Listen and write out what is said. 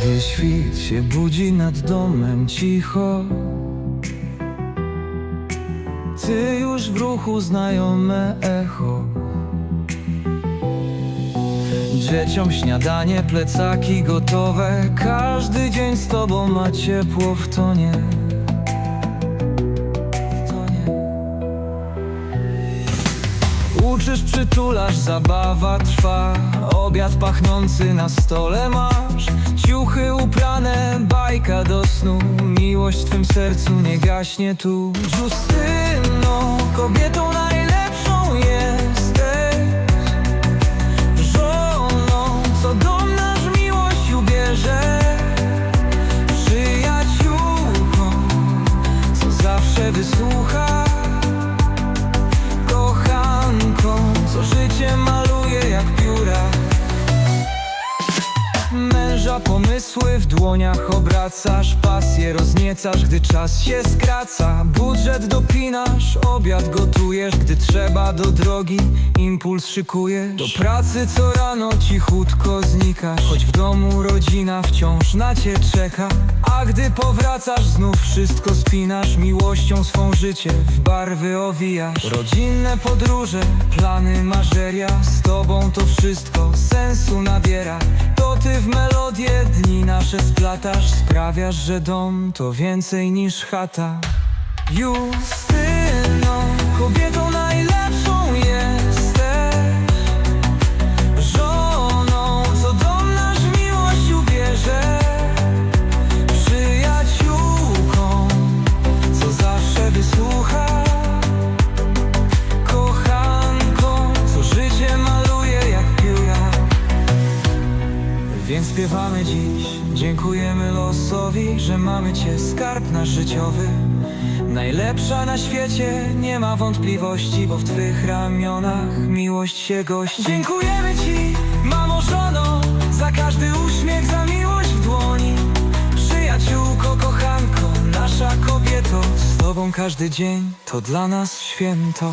Gdy świt się budzi nad domem cicho. Ty już w ruchu znajome echo. Dzieciom śniadanie, plecaki gotowe. Każdy dzień z tobą ma ciepło w tonie. Uczysz, przytulasz, zabawa trwa. Obiad pachnący na stole masz. Uprane, bajka do snu Miłość w twym sercu nie gaśnie tu Pomysły w dłoniach obracasz, pasję rozniecasz, gdy czas się skraca. Budżet dopinasz, obiad gotujesz, gdy trzeba do drogi, impuls szykujesz. Do pracy co rano cichutko znikasz, choć w domu rodzina wciąż na cię czeka. A gdy powracasz, znów wszystko spinasz, miłością swą życie w barwy owijasz. Rodzinne podróże, plany, marzenia, z tobą to wszystko sensu nabiera. To ty w melodię dni nasze splatasz, sprawiasz, że dom to więcej niż chata. Justyno, kobietą śpiewamy dziś, dziękujemy losowi, że mamy cię. Skarb nasz życiowy Najlepsza na świecie, nie ma wątpliwości, bo w twych ramionach miłość się gości. Dziękujemy ci, mamo żono, za każdy uśmiech, za miłość w dłoni. Przyjaciółko, kochanko, nasza kobieto. Z tobą każdy dzień to dla nas święto